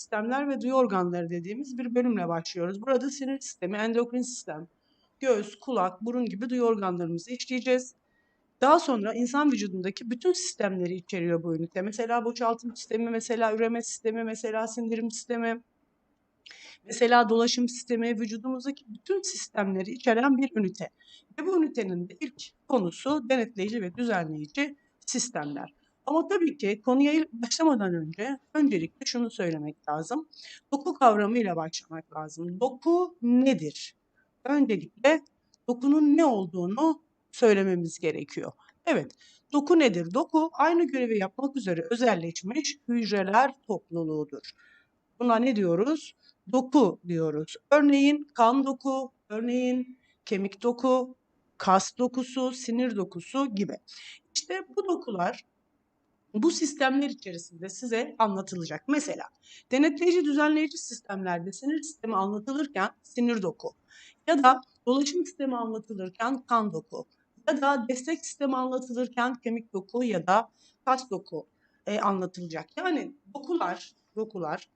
sistemler ve duyu organları dediğimiz bir bölümle başlıyoruz. Burada sinir sistemi, endokrin sistem, göz, kulak, burun gibi duyu organlarımızı işleyeceğiz. Daha sonra insan vücudundaki bütün sistemleri içeriyor bu ünite. Mesela boşaltım sistemi, mesela üreme sistemi, mesela sindirim sistemi, mesela dolaşım sistemi, vücudumuzdaki bütün sistemleri içeren bir ünite. Ve bu ünitenin de ilk konusu denetleyici ve düzenleyici sistemler. Ama tabii ki konuya başlamadan önce öncelikle şunu söylemek lazım. Doku kavramıyla başlamak lazım. Doku nedir? Öncelikle dokunun ne olduğunu söylememiz gerekiyor. Evet, doku nedir? Doku aynı görevi yapmak üzere özelleşmiş hücreler topluluğudur. Buna ne diyoruz? Doku diyoruz. Örneğin kan doku, örneğin kemik doku, kas dokusu, sinir dokusu gibi. İşte bu dokular bu sistemler içerisinde size anlatılacak. Mesela denetleyici düzenleyici sistemlerde sinir sistemi anlatılırken sinir doku ya da dolaşım sistemi anlatılırken kan doku ya da destek sistemi anlatılırken kemik doku ya da kas doku e, anlatılacak. Yani dokular, dokular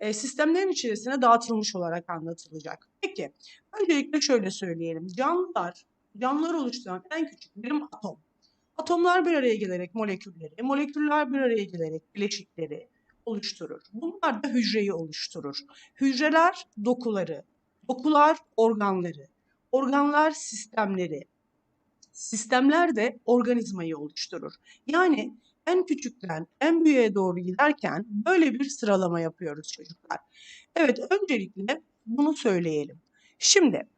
e, sistemlerin içerisine dağıtılmış olarak anlatılacak. Peki, öncelikle şöyle söyleyelim. Canlılar, canlılar oluşturan en küçük birim atom. Atomlar bir araya gelerek molekülleri, moleküller bir araya gelerek bileşikleri oluşturur. Bunlar da hücreyi oluşturur. Hücreler dokuları, dokular organları, organlar sistemleri, sistemler de organizmayı oluşturur. Yani en küçükten en büyüğe doğru giderken böyle bir sıralama yapıyoruz çocuklar. Evet öncelikle bunu söyleyelim. Şimdi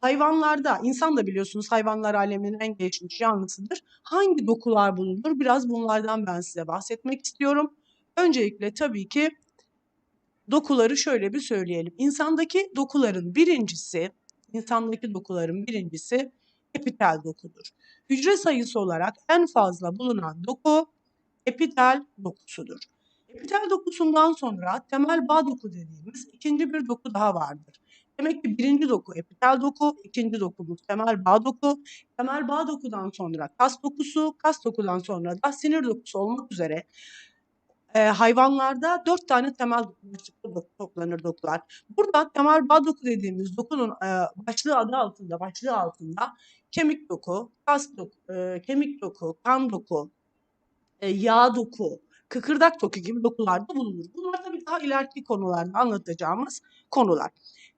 hayvanlarda, insan da biliyorsunuz hayvanlar aleminin en gelişmiş canlısıdır. Hangi dokular bulunur? Biraz bunlardan ben size bahsetmek istiyorum. Öncelikle tabii ki dokuları şöyle bir söyleyelim. İnsandaki dokuların birincisi, insandaki dokuların birincisi epitel dokudur. Hücre sayısı olarak en fazla bulunan doku epitel dokusudur. Epitel dokusundan sonra temel bağ doku dediğimiz ikinci bir doku daha vardır. Demek ki birinci doku epitel doku, ikinci dokumuz temel bağ doku. Temel bağ dokudan sonra kas dokusu, kas dokudan sonra da sinir dokusu olmak üzere e, hayvanlarda dört tane temel doku toplanır dokular. Burada temel bağ doku dediğimiz dokunun e, başlığı adı altında, başlığı altında kemik doku, kas doku, e, kemik doku, kan doku, e, yağ doku, kıkırdak doku gibi dokularda bulunur. Bunlar tabii daha ileriki konularda anlatacağımız konular.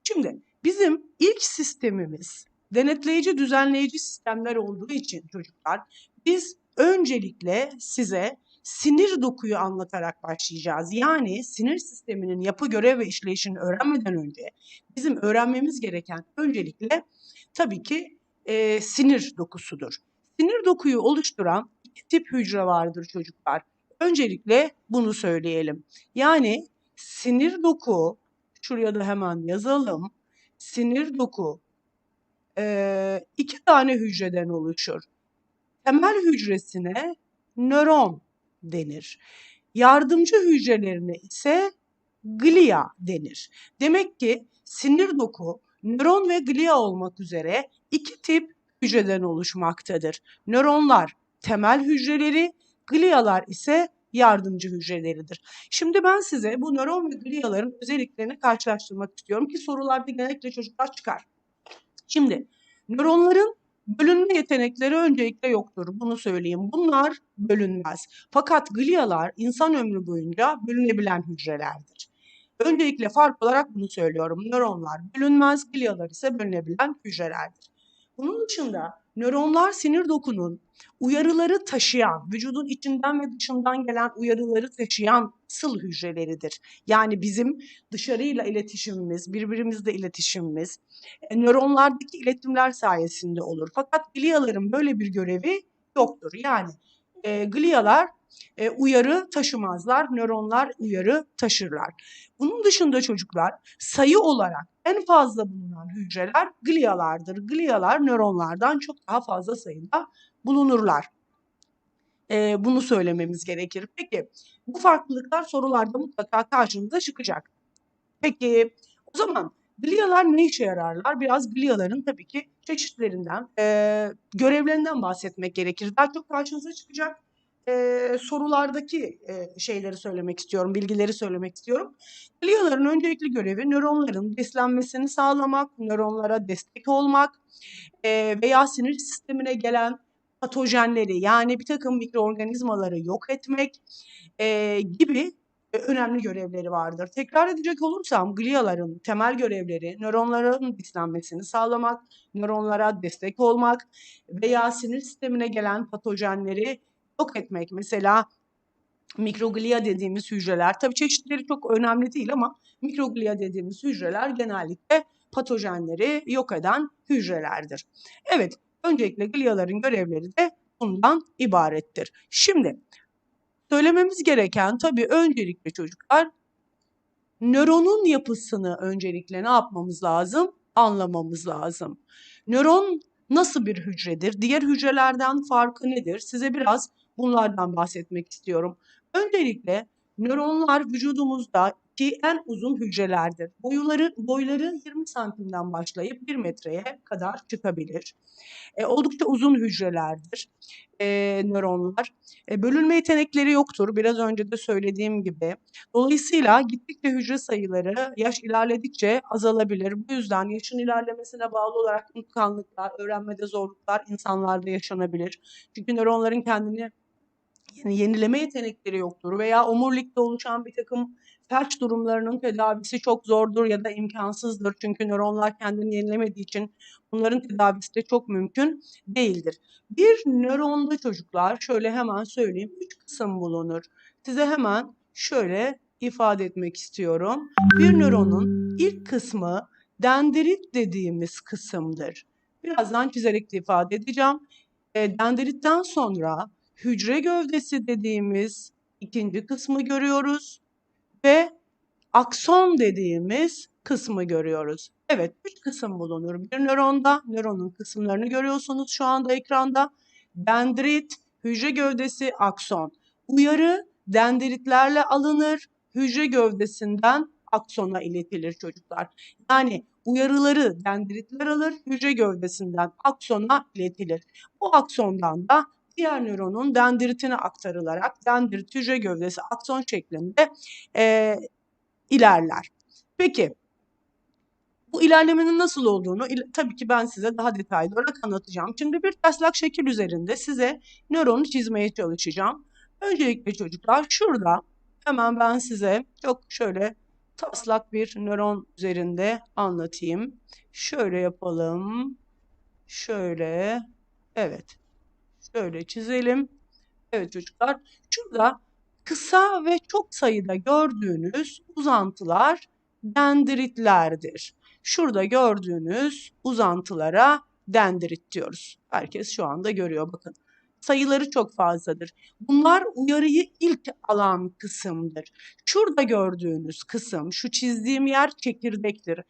Şimdi bizim ilk sistemimiz denetleyici düzenleyici sistemler olduğu için çocuklar biz öncelikle size sinir dokuyu anlatarak başlayacağız. Yani sinir sisteminin yapı görev ve işleyişini öğrenmeden önce bizim öğrenmemiz gereken öncelikle tabii ki e, sinir dokusudur. Sinir dokuyu oluşturan iki tip hücre vardır çocuklar. Öncelikle bunu söyleyelim. Yani sinir doku, şuraya da hemen yazalım. Sinir doku e, iki tane hücreden oluşur. Temel hücresine nöron denir. Yardımcı hücrelerine ise glia denir. Demek ki sinir doku nöron ve glia olmak üzere iki tip hücreden oluşmaktadır. Nöronlar temel hücreleri, glialar ise yardımcı hücreleridir. Şimdi ben size bu nöron ve gliaların özelliklerini karşılaştırmak istiyorum ki sorularda genellikle çocuklar çıkar. Şimdi nöronların bölünme yetenekleri öncelikle yoktur. Bunu söyleyeyim. Bunlar bölünmez. Fakat glialar insan ömrü boyunca bölünebilen hücrelerdir. Öncelikle fark olarak bunu söylüyorum. Nöronlar bölünmez, glialar ise bölünebilen hücrelerdir. Bunun dışında nöronlar sinir dokunun uyarıları taşıyan, vücudun içinden ve dışından gelen uyarıları taşıyan sıl hücreleridir. Yani bizim dışarıyla iletişimimiz, birbirimizle iletişimimiz e, nöronlardaki iletimler sayesinde olur. Fakat gliaların böyle bir görevi yoktur. Yani e, glialar e, uyarı taşımazlar, nöronlar uyarı taşırlar. Bunun dışında çocuklar sayı olarak en fazla bulunan hücreler glialardır. Glialar nöronlardan çok daha fazla sayıda bulunurlar. E, bunu söylememiz gerekir. Peki bu farklılıklar sorularda mutlaka karşımıza çıkacak. Peki o zaman glialar ne işe yararlar? Biraz gliaların tabii ki çeşitlerinden, e, görevlerinden bahsetmek gerekir. Daha çok karşınıza çıkacak eee, sorulardaki, eee, şeyleri söylemek istiyorum, bilgileri söylemek istiyorum. Gliaların öncelikli görevi nöronların beslenmesini sağlamak, nöronlara destek olmak, eee, veya sinir sistemine gelen patojenleri yani birtakım mikroorganizmaları yok etmek, eee, gibi, önemli görevleri vardır. Tekrar edecek olursam gliaların temel görevleri nöronların beslenmesini sağlamak, nöronlara destek olmak veya sinir sistemine gelen patojenleri yok etmek. Mesela mikroglia dediğimiz hücreler, tabii çeşitleri çok önemli değil ama mikroglia dediğimiz hücreler genellikle patojenleri yok eden hücrelerdir. Evet, öncelikle gliaların görevleri de bundan ibarettir. Şimdi söylememiz gereken tabii öncelikle çocuklar nöronun yapısını öncelikle ne yapmamız lazım? Anlamamız lazım. Nöron nasıl bir hücredir? Diğer hücrelerden farkı nedir? Size biraz bunlardan bahsetmek istiyorum. Öncelikle nöronlar vücudumuzdaki en uzun hücrelerdir. Boyları, boyları 20 santimden başlayıp 1 metreye kadar çıkabilir. E, oldukça uzun hücrelerdir e, nöronlar. E, bölünme yetenekleri yoktur. Biraz önce de söylediğim gibi. Dolayısıyla gittikçe hücre sayıları yaş ilerledikçe azalabilir. Bu yüzden yaşın ilerlemesine bağlı olarak unutkanlıklar, öğrenmede zorluklar insanlarda yaşanabilir. Çünkü nöronların kendini yenileme yetenekleri yoktur veya omurilikte oluşan bir takım felç durumlarının tedavisi çok zordur ya da imkansızdır. Çünkü nöronlar kendini yenilemediği için bunların tedavisi de çok mümkün değildir. Bir nöronda çocuklar şöyle hemen söyleyeyim üç kısım bulunur. Size hemen şöyle ifade etmek istiyorum. Bir nöronun ilk kısmı dendrit dediğimiz kısımdır. Birazdan çizerek de ifade edeceğim. E, dendritten sonra hücre gövdesi dediğimiz ikinci kısmı görüyoruz ve akson dediğimiz kısmı görüyoruz. Evet, üç kısım bulunur bir nöronda. Nöronun kısımlarını görüyorsunuz şu anda ekranda. Dendrit, hücre gövdesi, akson. Uyarı dendritlerle alınır, hücre gövdesinden aksona iletilir çocuklar. Yani uyarıları dendritler alır, hücre gövdesinden aksona iletilir. Bu aksondan da diğer nöronun dendritine aktarılarak dendrit hücre gövdesi akson şeklinde e, ilerler. Peki bu ilerlemenin nasıl olduğunu tabii ki ben size daha detaylı olarak anlatacağım. Şimdi bir taslak şekil üzerinde size nöronu çizmeye çalışacağım. Öncelikle çocuklar şurada hemen ben size çok şöyle taslak bir nöron üzerinde anlatayım. Şöyle yapalım. Şöyle. Evet. Şöyle çizelim. Evet çocuklar. Şurada kısa ve çok sayıda gördüğünüz uzantılar dendritlerdir. Şurada gördüğünüz uzantılara dendrit diyoruz. Herkes şu anda görüyor bakın. Sayıları çok fazladır. Bunlar uyarıyı ilk alan kısımdır. Şurada gördüğünüz kısım, şu çizdiğim yer çekirdektir.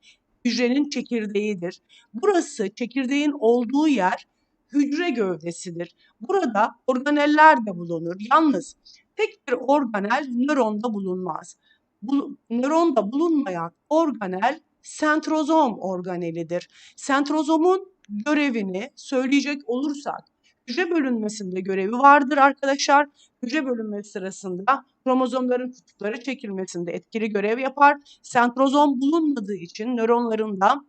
Hücrenin çekirdeğidir. Burası çekirdeğin olduğu yer hücre gövdesidir. Burada organeller de bulunur. Yalnız tek bir organel nöronda bulunmaz. Bu, nöronda bulunmayan organel sentrozom organelidir. Sentrozomun görevini söyleyecek olursak hücre bölünmesinde görevi vardır arkadaşlar. Hücre bölünmesi sırasında kromozomların kutupları çekilmesinde etkili görev yapar. Sentrozom bulunmadığı için nöronlarında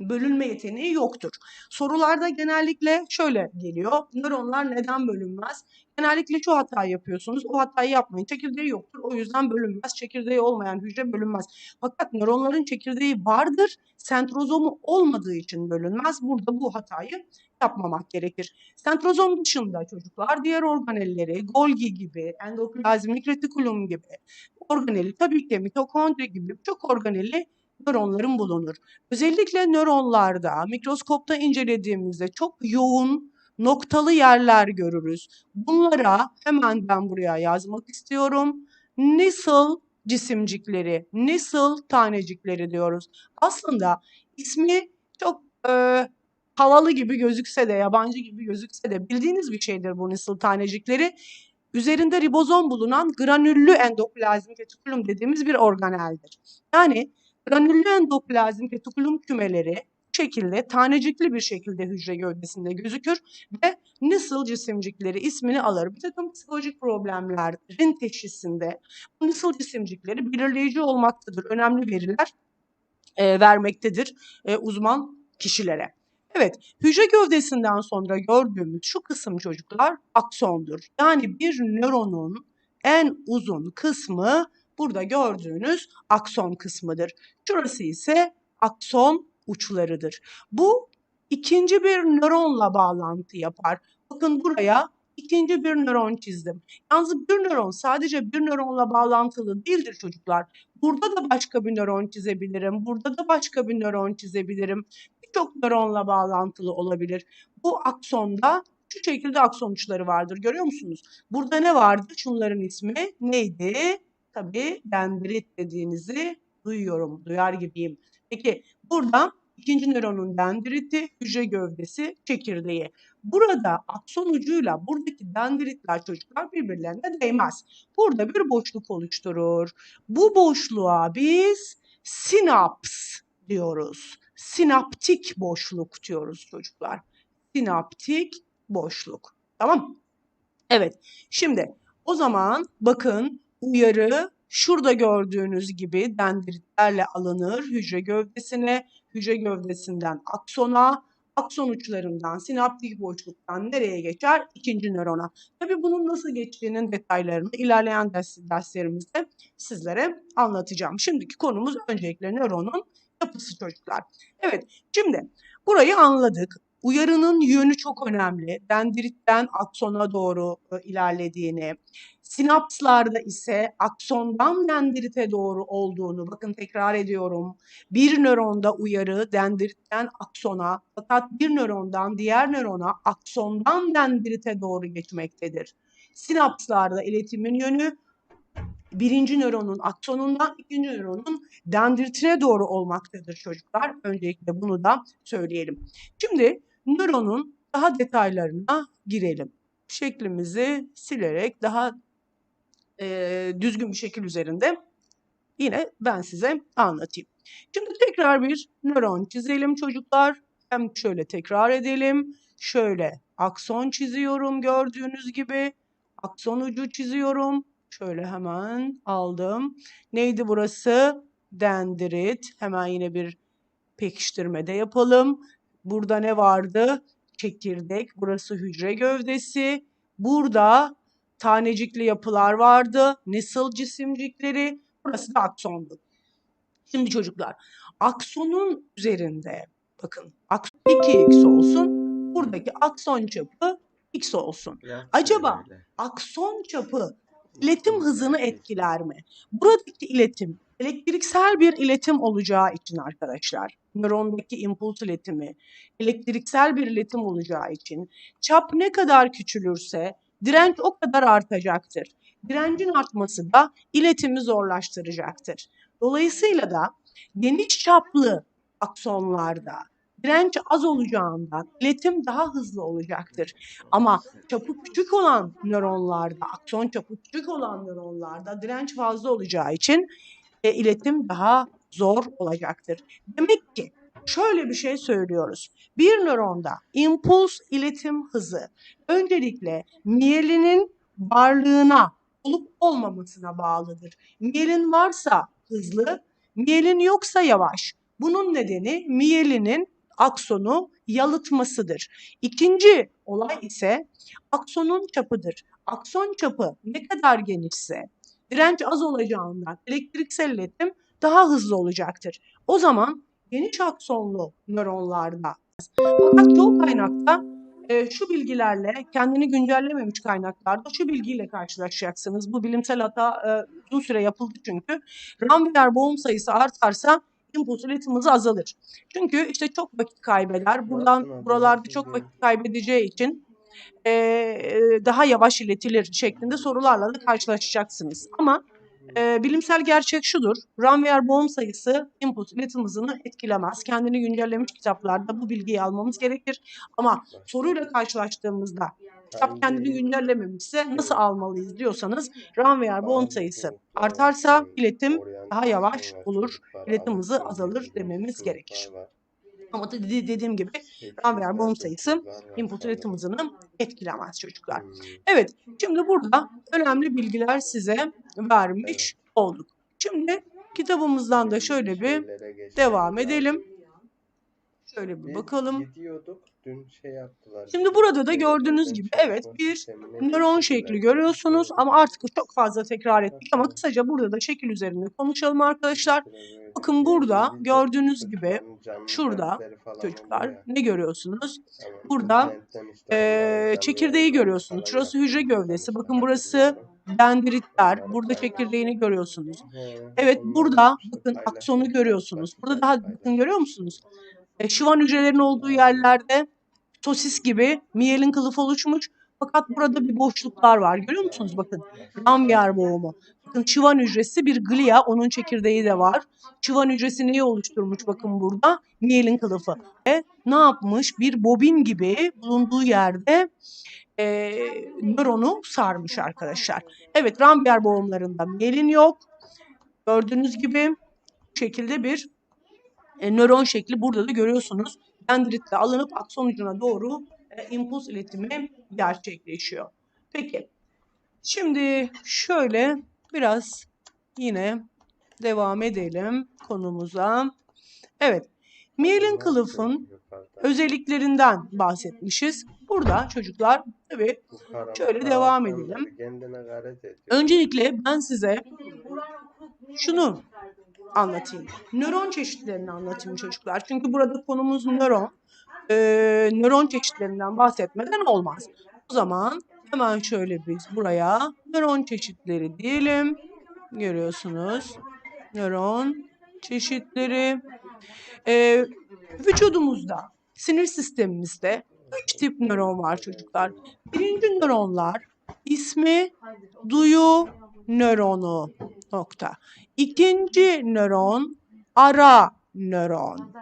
bölünme yeteneği yoktur. Sorularda genellikle şöyle geliyor. Nöronlar neden bölünmez? Genellikle şu hatayı yapıyorsunuz. O hatayı yapmayın. Çekirdeği yoktur. O yüzden bölünmez. Çekirdeği olmayan hücre bölünmez. Fakat nöronların çekirdeği vardır. Sentrozomu olmadığı için bölünmez. Burada bu hatayı yapmamak gerekir. Sentrozom dışında çocuklar diğer organelleri Golgi gibi, endoplazmik retikulum gibi organeli tabii ki mitokondri gibi çok organeli nöronların bulunur. Özellikle nöronlarda mikroskopta incelediğimizde çok yoğun noktalı yerler görürüz. Bunlara hemen ben buraya yazmak istiyorum. Nisl cisimcikleri, nisl tanecikleri diyoruz. Aslında ismi çok e, havalı gibi gözükse de, yabancı gibi gözükse de bildiğiniz bir şeydir bu nisl tanecikleri. Üzerinde ribozom bulunan granüllü endoplazmik retikulum dediğimiz bir organeldir. Yani Granüllü endoplazmik retikulum kümeleri şekilde tanecikli bir şekilde hücre gövdesinde gözükür ve Nissl cisimcikleri ismini alır. Bir takım psikolojik problemlerin teşhisinde Nissl cisimcikleri belirleyici olmaktadır. Önemli veriler e, vermektedir e, uzman kişilere. Evet, hücre gövdesinden sonra gördüğümüz şu kısım çocuklar aksondur. Yani bir nöronun en uzun kısmı burada gördüğünüz akson kısmıdır. Şurası ise akson uçlarıdır. Bu ikinci bir nöronla bağlantı yapar. Bakın buraya ikinci bir nöron çizdim. Yalnız bir nöron sadece bir nöronla bağlantılı değildir çocuklar. Burada da başka bir nöron çizebilirim. Burada da başka bir nöron çizebilirim. Birçok nöronla bağlantılı olabilir. Bu aksonda şu şekilde akson uçları vardır. Görüyor musunuz? Burada ne vardı? Şunların ismi neydi? Tabii dendrit dediğinizi duyuyorum, duyar gibiyim. Peki burada ikinci nöronun dendriti, hücre gövdesi, çekirdeği. Burada akson ucuyla buradaki dendritler çocuklar birbirlerine değmez. Burada bir boşluk oluşturur. Bu boşluğa biz sinaps diyoruz. Sinaptik boşluk diyoruz çocuklar. Sinaptik boşluk. Tamam Evet. Şimdi o zaman bakın uyarı şurada gördüğünüz gibi dendritlerle alınır hücre gövdesine, hücre gövdesinden aksona, akson uçlarından, sinaptik boşluktan nereye geçer? İkinci nörona. Tabii bunun nasıl geçtiğinin detaylarını ilerleyen ders, derslerimizde sizlere anlatacağım. Şimdiki konumuz öncelikle nöronun yapısı çocuklar. Evet, şimdi burayı anladık. Uyarının yönü çok önemli. Dendritten aksona doğru e, ilerlediğini, sinapslarda ise aksondan dendrite doğru olduğunu, bakın tekrar ediyorum. Bir nöronda uyarı dendritten aksona fakat bir nörondan diğer nörona aksondan dendrite doğru geçmektedir. Sinapslarda iletimin yönü birinci nöronun aksonundan ikinci nöronun dendritine doğru olmaktadır çocuklar. Öncelikle bunu da söyleyelim. Şimdi nöronun daha detaylarına girelim. Şeklimizi silerek daha e, düzgün bir şekil üzerinde yine ben size anlatayım. Şimdi tekrar bir nöron çizelim çocuklar. Hem şöyle tekrar edelim. Şöyle akson çiziyorum gördüğünüz gibi. Akson ucu çiziyorum. Şöyle hemen aldım. Neydi burası? Dendrit. Hemen yine bir pekiştirme de yapalım. Burada ne vardı? Çekirdek. Burası hücre gövdesi. Burada tanecikli yapılar vardı. Nissl cisimcikleri. Burası da aksondu. Şimdi çocuklar aksonun üzerinde bakın akson 2x olsun. Buradaki akson çapı x olsun. Acaba akson çapı iletim hızını etkiler mi? Buradaki iletim elektriksel bir iletim olacağı için arkadaşlar, nörondaki impuls iletimi elektriksel bir iletim olacağı için çap ne kadar küçülürse direnç o kadar artacaktır. Direncin artması da iletimi zorlaştıracaktır. Dolayısıyla da geniş çaplı aksonlarda direnç az olacağından iletim daha hızlı olacaktır. Ama çapı küçük olan nöronlarda, akson çapı küçük olan nöronlarda direnç fazla olacağı için e, iletim daha zor olacaktır. Demek ki şöyle bir şey söylüyoruz. Bir nöronda impuls iletim hızı öncelikle miyelinin varlığına olup olmamasına bağlıdır. Miyelin varsa hızlı, miyelin yoksa yavaş. Bunun nedeni miyelinin aksonu yalıtmasıdır. İkinci olay ise aksonun çapıdır. Akson çapı ne kadar genişse direnç az olacağından elektriksel iletim daha hızlı olacaktır. O zaman geniş aksonlu nöronlarda fakat çoğu kaynakta e, şu bilgilerle kendini güncellememiş kaynaklarda şu bilgiyle karşılaşacaksınız. Bu bilimsel hata e, uzun süre yapıldı çünkü. Ramvier boğum sayısı artarsa impuls iletim hızı azalır. Çünkü işte çok vakit kaybeder. Buradan buralarda çok vakit kaybedeceği için e, daha yavaş iletilir şeklinde sorularla da karşılaşacaksınız. Ama e, bilimsel gerçek şudur. Ramvier boğum sayısı input iletim hızını etkilemez. Kendini güncellemiş kitaplarda bu bilgiyi almamız gerekir. Ama soruyla karşılaştığımızda kitap kendini güncellememişse nasıl almalıyız diyorsanız Ramvier boğum sayısı artarsa iletim daha yavaş olur, iletim hızı azalır dememiz gerekir. Ama da dediğim gibi Ranvier boğum sayısı input üretim hızını etkilemez çocuklar. Hmm. Evet, şimdi burada önemli bilgiler size vermiş olduk. Şimdi kitabımızdan da şöyle bir devam edelim. Şöyle bir bakalım. Dün şey yaptılar. Şimdi burada da Şey, gördüğünüz gibi evet transport bir nöron şekli görüyorsunuz ama artık çok fazla tekrar ettik ama kısaca burada da şekil üzerinde konuşalım arkadaşlar. Bakın burada gördüğünüz gibi şurada Çocuklar ne görüyorsunuz? burada, Ee, çekirdeği görüyorsunuz. Şurası hücre gövdesi. Bakın burası dendritler. Burada çekirdeğini görüyorsunuz. Evet burada bakın aksonu görüyorsunuz. Burada daha bakın görüyor musunuz? E, şivan hücrelerin olduğu yerlerde sosis gibi miyelin kılıf oluşmuş. Fakat burada bir boşluklar var. Görüyor musunuz? Bakın Rambier boğumu. Bakın şivan hücresi bir glia. Onun çekirdeği de var. Şivan hücresi neyi oluşturmuş? Bakın burada miyelin kılıfı. Ve ne yapmış? Bir bobin gibi bulunduğu yerde e, nöronu sarmış arkadaşlar. Evet Rambier boğumlarında miyelin yok. Gördüğünüz gibi şekilde bir e, nöron şekli burada da görüyorsunuz. Dendritle alınıp akson ucuna doğru e, impuls iletimi gerçekleşiyor. Peki şimdi şöyle biraz yine devam edelim konumuza. Evet miyelin kılıfın özelliklerinden bahsetmişiz. Burada çocuklar tabii şöyle devam edelim. Öncelikle ben size şunu anlatayım. Nöron çeşitlerini anlatayım çocuklar. Çünkü burada konumuz nöron. Ee, nöron çeşitlerinden bahsetmeden olmaz. O zaman hemen şöyle biz buraya nöron çeşitleri diyelim. Görüyorsunuz. Nöron çeşitleri. Ee, vücudumuzda, sinir sistemimizde üç tip nöron var çocuklar. Birinci nöronlar ismi duyu nöronu nokta. İkinci nöron ara nöron.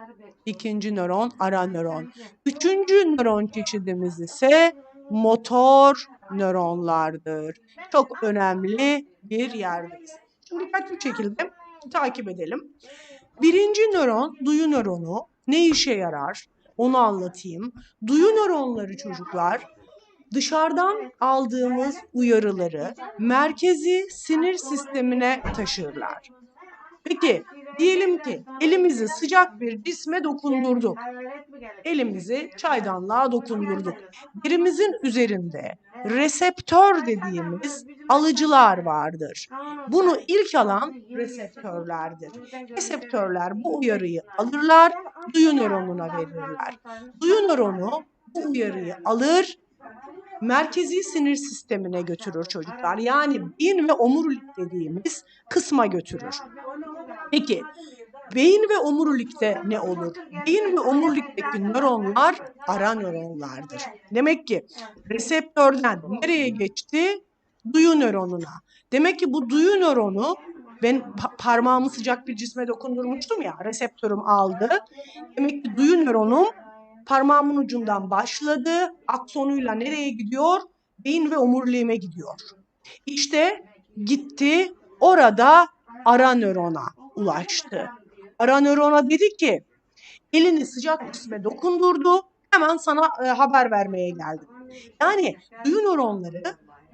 İkinci nöron ara nöron. Üçüncü nöron çeşidimiz ise motor nöronlardır. Çok önemli bir yerdeyiz. Şimdi dikkatli şekilde takip edelim. Birinci nöron duyu nöronu ne işe yarar? Onu anlatayım. Duyu nöronları çocuklar dışarıdan aldığımız uyarıları merkezi sinir sistemine taşırlar. Peki diyelim ki elimizi sıcak bir cisme dokundurduk. Elimizi çaydanlığa dokundurduk. Derimizin üzerinde reseptör dediğimiz alıcılar vardır. Bunu ilk alan reseptörlerdir. Reseptörler bu uyarıyı alırlar, duyu nöronuna verirler. Duyu nöronu bu uyarıyı alır, merkezi sinir sistemine götürür çocuklar. Yani beyin ve omurilik dediğimiz kısma götürür. Peki beyin ve omurilikte ne olur? Beyin ve omurilikteki nöronlar ara nöronlardır. Demek ki reseptörden nereye geçti? Duyu nöronuna. Demek ki bu duyu nöronu ben pa- parmağımı sıcak bir cisme dokundurmuştum ya reseptörüm aldı. Demek ki duyu nöronum parmağımın ucundan başladı. Aksonuyla nereye gidiyor? Beyin ve omuriliğime gidiyor. İşte gitti orada ara nörona ulaştı. Ara nörona dedi ki elini sıcak cisme dokundurdu. Hemen sana e, haber vermeye geldim. Yani duyu nöronları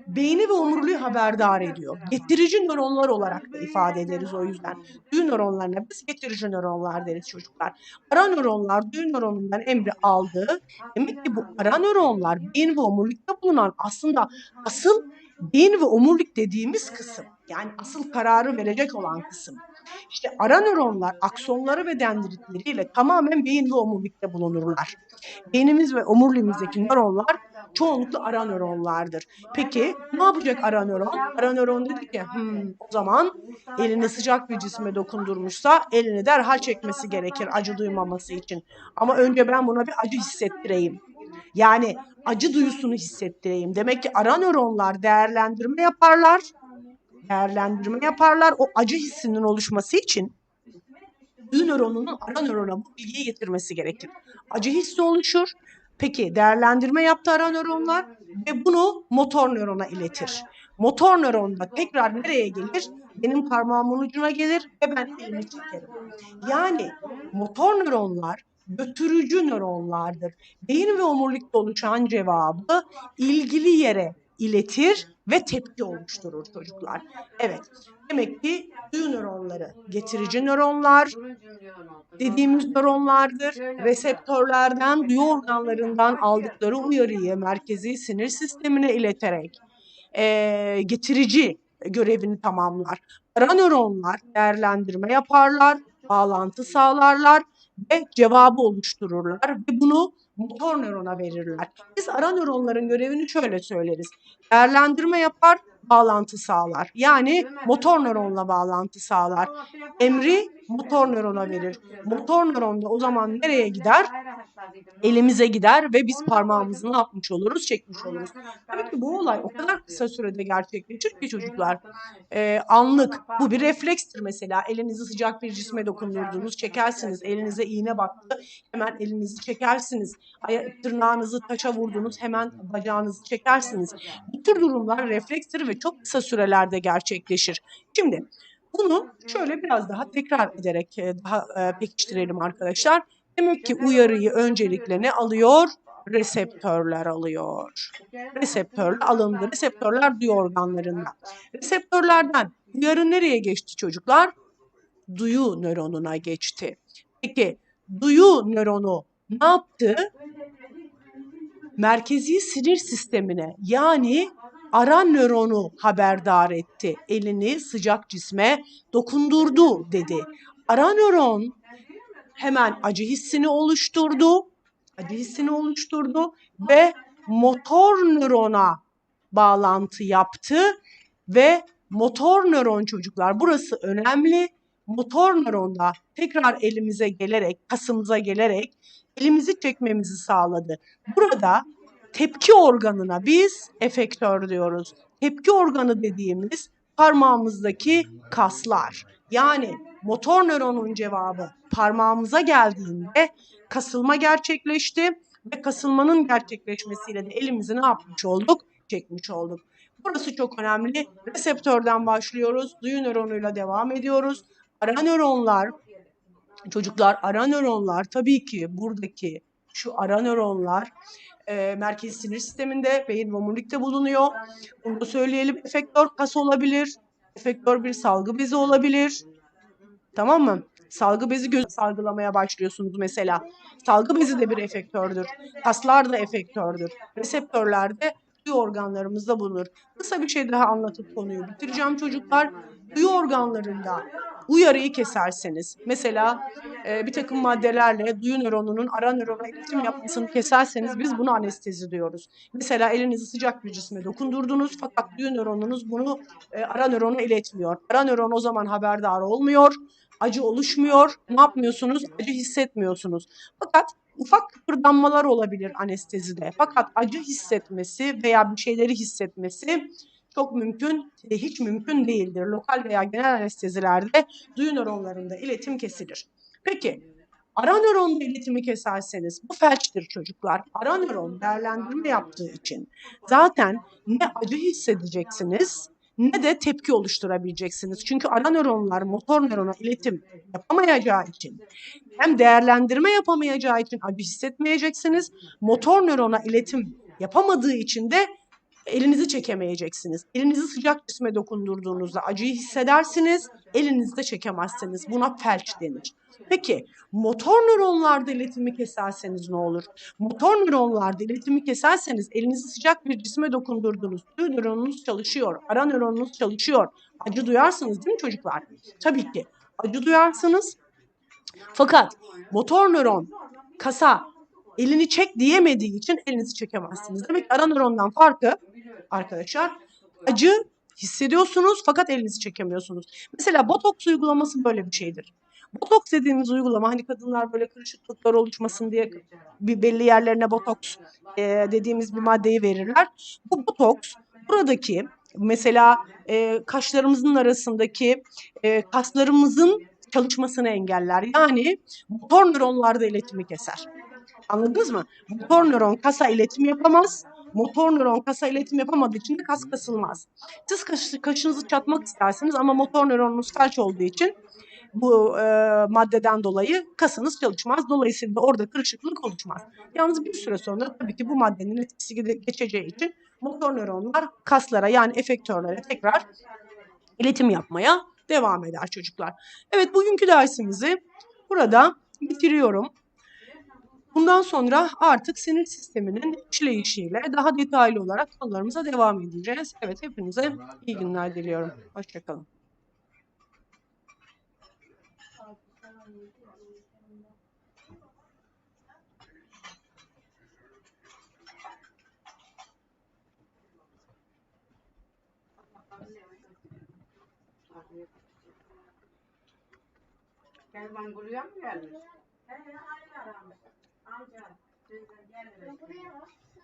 beyni ve omuriliği haberdar ediyor. Getirici nöronlar olarak da ifade ederiz o yüzden. Duyu nöronlarına biz getirici nöronlar deriz çocuklar. Ara nöronlar duyu nöronundan emri aldı. Demek ki bu ara nöronlar beyin ve omurilikte bulunan aslında asıl beyin ve omurilik dediğimiz kısım. Yani asıl kararı verecek olan kısım. İşte ara nöronlar aksonları ve dendritleriyle tamamen beyin ve omurilikte bulunurlar. Beynimiz ve omuriliğimizdeki nöronlar çoğunlukla ara nöronlardır. Peki ne yapacak ara nöron? Ara nöron dedi ki "Hmm, o zaman elini sıcak bir cisme dokundurmuşsa elini derhal çekmesi gerekir acı duymaması için. Ama önce ben buna bir acı hissettireyim. Yani acı duyusunu hissettireyim. Demek ki ara nöronlar değerlendirme yaparlar. Değerlendirme yaparlar. O acı hissinin oluşması için duyu nöronunun ara nörona bu bilgiyi getirmesi gerekir. Acı hissi oluşur. Peki değerlendirme yaptı ara nöronlar ve bunu motor nörona iletir. Motor nöron da tekrar nereye gelir? Benim parmağımın ucuna gelir ve ben elimi çekerim. Yani motor nöronlar götürücü nöronlardır. Beyin ve omurilikte oluşan cevabı ilgili yere iletir ve tepki oluşturur çocuklar. Evet, demek ki duyu nöronları getirici nöronlar, dediğimiz nöronlardır. Reseptörlerden, duyu organlarından aldıkları uyarıyı merkezi sinir sistemine ileterek eee, getirici görevini tamamlar. Ara nöronlar değerlendirme yaparlar, bağlantı sağlarlar ve cevabı oluştururlar ve bunu motor nörona verirler. Biz ara nöronların görevini şöyle söyleriz. Değerlendirme yapar, bağlantı sağlar. Yani motor nöronla bağlantı sağlar. Emri motor nörona verir. Motor nöron da o zaman nereye gider? Elimize gider ve biz parmağımızı ne yapmış oluruz? Çekmiş oluruz. Tabii ki bu olay o kadar kısa sürede gerçekleşir ki çocuklar. Ee, anlık. Bu bir reflekstir mesela. Elinizi sıcak bir cisme dokundurdunuz, çekersiniz. Elinize iğne battı, hemen elinizi çekersiniz. Aya, tırnağınızı taşa vurdunuz, hemen bacağınızı çekersiniz. Bu tür durumlar reflekstir ve çok kısa sürelerde gerçekleşir. Şimdi bunu şöyle biraz daha tekrar ederek e, daha e, pekiştirelim arkadaşlar. Demek ki uyarıyı öncelikle ne alıyor? Reseptörler alıyor. Reseptörler alındı. Reseptörler duyu organlarında. Reseptörlerden uyarı nereye geçti çocuklar? Duyu nöronuna geçti. Peki duyu nöronu ne yaptı? Merkezi sinir sistemine yani ara nöronu haberdar etti. Elini sıcak cisme dokundurdu dedi. Ara nöron hemen acı hissini oluşturdu. Acı hissini oluşturdu ve motor nörona bağlantı yaptı ve motor nöron çocuklar burası önemli. Motor nöronda tekrar elimize gelerek, kasımıza gelerek elimizi çekmemizi sağladı. Burada tepki organına biz efektör diyoruz. Tepki organı dediğimiz parmağımızdaki kaslar. Yani motor nöronun cevabı parmağımıza geldiğinde kasılma gerçekleşti ve kasılmanın gerçekleşmesiyle de elimizi ne yapmış olduk? Çekmiş olduk. Burası çok önemli. Reseptörden başlıyoruz. Duyu nöronuyla devam ediyoruz. Ara nöronlar, çocuklar ara nöronlar tabii ki buradaki şu ara nöronlar e, merkezi sinir sisteminde beyin ve omurilikte bulunuyor. Bunu da söyleyelim. Efektör kas olabilir. Efektör bir salgı bezi olabilir. Tamam mı? Salgı bezi göz salgılamaya başlıyorsunuz mesela. Salgı bezi de bir efektördür. Kaslar da efektördür. Reseptörler de duyu organlarımızda bulunur. Kısa bir şey daha anlatıp konuyu bitireceğim çocuklar. Duyu organlarında uyarıyı keserseniz, mesela e, bir takım maddelerle duyu nöronunun ara nörona iletim yapmasını keserseniz biz buna anestezi diyoruz. Mesela elinizi sıcak bir cisme dokundurdunuz fakat duyu nöronunuz bunu e, ara nörona iletmiyor. Ara nöron o zaman haberdar olmuyor, acı oluşmuyor, ne yapmıyorsunuz? Acı hissetmiyorsunuz. Fakat ufak kıpırdanmalar olabilir anestezide. Fakat acı hissetmesi veya bir şeyleri hissetmesi çok mümkün, e, hiç mümkün değildir. Lokal veya genel anestezilerde duyu nöronlarında iletim kesilir. Peki ara nöronda iletimi keserseniz bu felçtir çocuklar. Ara nöron değerlendirme yaptığı için zaten ne acı hissedeceksiniz ne de tepki oluşturabileceksiniz. Çünkü ara nöronlar motor nörona iletim yapamayacağı için hem değerlendirme yapamayacağı için acı hissetmeyeceksiniz. Motor nörona iletim yapamadığı için de elinizi çekemeyeceksiniz. Elinizi sıcak cisme dokundurduğunuzda acıyı hissedersiniz, elinizi de. Buna felç denir. Peki motor nöronlarda iletimi keserseniz ne olur? Motor nöronlarda iletimi keserseniz elinizi sıcak bir cisme dokundurdunuz. Duyu nöronunuz çalışıyor, ara nöronunuz çalışıyor. Acı duyarsınız değil mi çocuklar? Tabii ki. Acı duyarsınız. Fakat motor nöron kasa elini çek diyemediği için elinizi çekemezsiniz. Demek ki ara nörondan farkı arkadaşlar acı hissediyorsunuz fakat elinizi çekemiyorsunuz. Mesela botoks uygulaması böyle bir şeydir. Botoks dediğimiz uygulama hani kadınlar böyle kırışıklıklar oluşmasın diye bir belli yerlerine botoks e, dediğimiz bir maddeyi verirler. Bu botoks buradaki mesela e, kaşlarımızın arasındaki e, kaslarımızın çalışmasını engeller. Yani motor nöronlarda iletimi keser. Anladınız mı? Motor nöron kasa iletim yapamaz. Motor nöron kasa iletim yapamadığı için de kas kasılmaz. Siz kaş, kaşınızı çatmak istersiniz ama motor nöronunuz felç olduğu için bu e, maddeden dolayı kasınız çalışmaz. Dolayısıyla da orada kırışıklık oluşmaz. Yalnız bir süre sonra tabii ki bu maddenin etkisi geçeceği için motor nöronlar kaslara yani efektörlere tekrar iletim yapmaya devam eder çocuklar. Evet bugünkü dersimizi burada bitiriyorum. Bundan sonra artık sinir sisteminin işleyişiyle daha detaylı olarak konularımıza devam edeceğiz. Evet hepinize iyi günler diliyorum. Hoşçakalın. Kervan buraya mı gelmiş? Buraya bak.